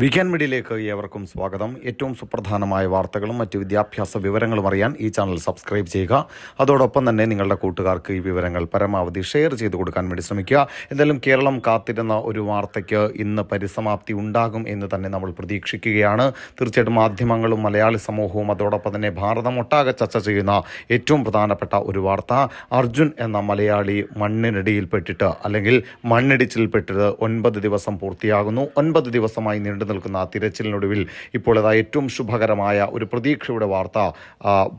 Weekend മീഡിയയിലേക്ക് ഏവർക്കും സ്വാഗതം. ഏറ്റവും സുപ്രധാനമായ വാർത്തകളും മറ്റ് വിദ്യാഭ്യാസ വിവരങ്ങളും അറിയാൻ ഈ ചാനൽ സബ്സ്ക്രൈബ് ചെയ്യുക. അതോടൊപ്പം തന്നെ നിങ്ങളുടെ കൂട്ടുകാർക്ക് ഈ വിവരങ്ങൾ പരമാവധി ഷെയർ ചെയ്തു കൊടുക്കാൻ വേണ്ടി ശ്രമിക്കുക. എന്തായാലും കേരളം കാത്തിരുന്ന ഒരു വാർത്തയ്ക്ക് ഇന്ന് പരിസമാപ്തി ഉണ്ടാകും എന്ന് തന്നെ നമ്മൾ പ്രതീക്ഷിക്കുകയാണ്. തീർച്ചയായിട്ടും മാധ്യമങ്ങളും മലയാളി സമൂഹവും അതോടൊപ്പം തന്നെ ഭാരതം ഒട്ടാകെ ചർച്ച ചെയ്യുന്ന ഏറ്റവും പ്രധാനപ്പെട്ട ഒരു വാർത്ത. അർജുൻ എന്ന മലയാളി മണ്ണിനടിയിൽപ്പെട്ടിട്ട് അല്ലെങ്കിൽ മണ്ണിടിച്ചിൽപ്പെട്ടിട്ട് ഒൻപത് ദിവസം പൂർത്തിയാകുന്നു. ഒൻപത് ദിവസമായി നീണ്ടു നിൽക്കുന്ന തിരച്ചിലിനൊടുവിൽ ഇപ്പോൾ ഇതാ ഏറ്റവും ശുഭകരമായ ഒരു പ്രതീക്ഷയുടെ വാർത്ത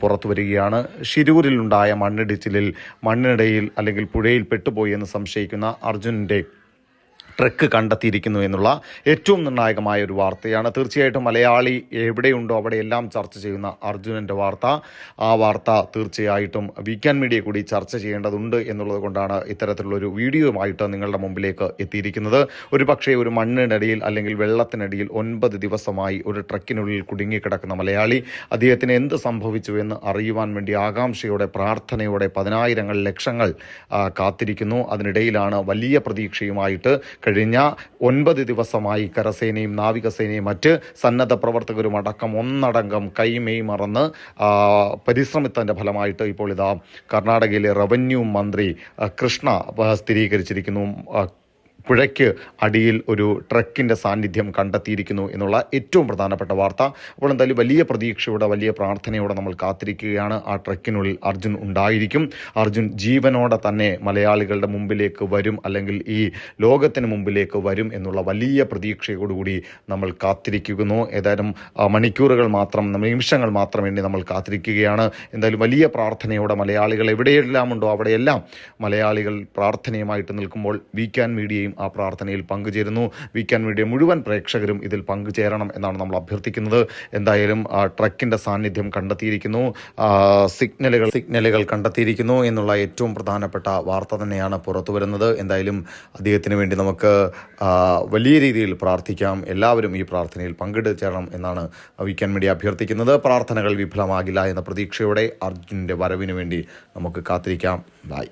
പുറത്തു വരികയാണ്. ഷിരൂരിലുണ്ടായ മണ്ണിടിച്ചിലിൽ മണ്ണിനിടയിൽ അല്ലെങ്കിൽ പുഴയിൽ പെട്ടുപോയി എന്ന് സംശയിക്കുന്ന അർജുനന്റെ ട്രക്ക് കണ്ടെത്തിയിരിക്കുന്നു എന്നുള്ള ഏറ്റവും നിർണായകമായ ഒരു വാർത്തയാണ്. തീർച്ചയായിട്ടും മലയാളി എവിടെയുണ്ടോ അവിടെയെല്ലാം ചർച്ച ചെയ്യുന്ന അർജുനന്റെ വാർത്ത. ആ വാർത്ത തീർച്ചയായിട്ടും വീക്കെൻഡ് മീഡിയ കൂടി ചർച്ച ചെയ്യേണ്ടതുണ്ട് എന്നുള്ളത് കൊണ്ടാണ് ഇത്തരത്തിലുള്ളൊരു വീഡിയോയുമായിട്ട് നിങ്ങളുടെ മുമ്പിലേക്ക് എത്തിയിരിക്കുന്നത്. ഒരു പക്ഷേ ഒരു മണ്ണിനടിയിൽ അല്ലെങ്കിൽ വെള്ളത്തിനടിയിൽ ഒൻപത് ദിവസമായി ഒരു ട്രക്കിനുള്ളിൽ കുടുങ്ങിക്കിടക്കുന്ന മലയാളി അദ്ദേഹത്തിന് എന്ത് സംഭവിച്ചു എന്ന് അറിയുവാൻ വേണ്ടി ആകാംക്ഷയോടെ പ്രാർത്ഥനയോടെ പതിനായിരങ്ങൾ ലക്ഷങ്ങൾ കാത്തിരിക്കുന്നു. അതിനിടയിലാണ് വലിയ പ്രതീക്ഷയുമായിട്ട് കഴിഞ്ഞ ഒൻപത് ദിവസമായി കരസേനയും നാവികസേനയും മറ്റ് സന്നദ്ധ പ്രവർത്തകരും അടക്കം ഒന്നടങ്കം കൈമെയ് മറന്ന് പരിശ്രമത്തിന്റെ ഫലമായിട്ട് ഇപ്പോൾ ഇതാ കർണാടകയിലെ റവന്യൂ മന്ത്രി കൃഷ്ണ സ്ഥിരീകരിച്ചിരിക്കുന്നു. പുഴയ്ക്ക് അടിയിൽ ഒരു ട്രക്കിന്റെ സാന്നിധ്യം കണ്ടെത്തിയിരിക്കുന്നു എന്നുള്ള ഏറ്റവും പ്രധാനപ്പെട്ട വാർത്ത. അപ്പോൾ എന്തായാലും വലിയ പ്രതീക്ഷയോടെ വലിയ പ്രാർത്ഥനയോടെ നമ്മൾ കാത്തിരിക്കുകയാണ്. ആ ട്രക്കിനുള്ളിൽ അർജുൻ ഉണ്ടായിരിക്കും. അർജുൻ ജീവനോടെ തന്നെ മലയാളികളുടെ മുമ്പിലേക്ക് വരും അല്ലെങ്കിൽ ഈ ലോകത്തിന് മുമ്പിലേക്ക് വരും എന്നുള്ള വലിയ പ്രതീക്ഷയോടുകൂടി നമ്മൾ കാത്തിരിക്കുന്നു. ഏതായാലും മണിക്കൂറുകൾ മാത്രം നിമിഷങ്ങൾ മാത്രം വേണ്ടി നമ്മൾ കാത്തിരിക്കുകയാണ്. എന്തായാലും വലിയ പ്രാർത്ഥനയോടെ മലയാളികൾ എവിടെയെല്ലാം ഉണ്ടോ അവിടെയെല്ലാം മലയാളികൾ പ്രാർത്ഥനയുമായിട്ട് നിൽക്കുമ്പോൾ വീക്കാൻ മീഡിയയും ആ പ്രാർത്ഥനയിൽ പങ്കുചേരുന്നു. വീക്കാൻ മീഡിയ മുഴുവൻ പ്രേക്ഷകരും ഇതിൽ പങ്കുചേരണം എന്നാണ് നമ്മൾ അഭ്യർത്ഥിക്കുന്നത്. എന്തായാലും ട്രക്കിന്റെ സാന്നിധ്യം കണ്ടെത്തിയിരിക്കുന്നു. സിഗ്നലുകൾ സിഗ്നലുകൾ കണ്ടെത്തിയിരിക്കുന്നു എന്നുള്ള ഏറ്റവും പ്രധാനപ്പെട്ട വാർത്ത തന്നെയാണ് പുറത്തു വരുന്നത്. എന്തായാലും അദ്ദേഹത്തിന് വേണ്ടി നമുക്ക് വലിയ രീതിയിൽ പ്രാർത്ഥിക്കാം. എല്ലാവരും ഈ പ്രാർത്ഥനയിൽ പങ്കെടുച്ചേരണം എന്നാണ് വീക്കാൻ മീഡിയ അഭ്യർത്ഥിക്കുന്നത്. പ്രാർത്ഥനകൾ വിഫലമാകില്ല എന്ന പ്രതീക്ഷയോടെ അർജുന്റെ വരവിന് വേണ്ടി നമുക്ക് കാത്തിരിക്കാം. ബായ്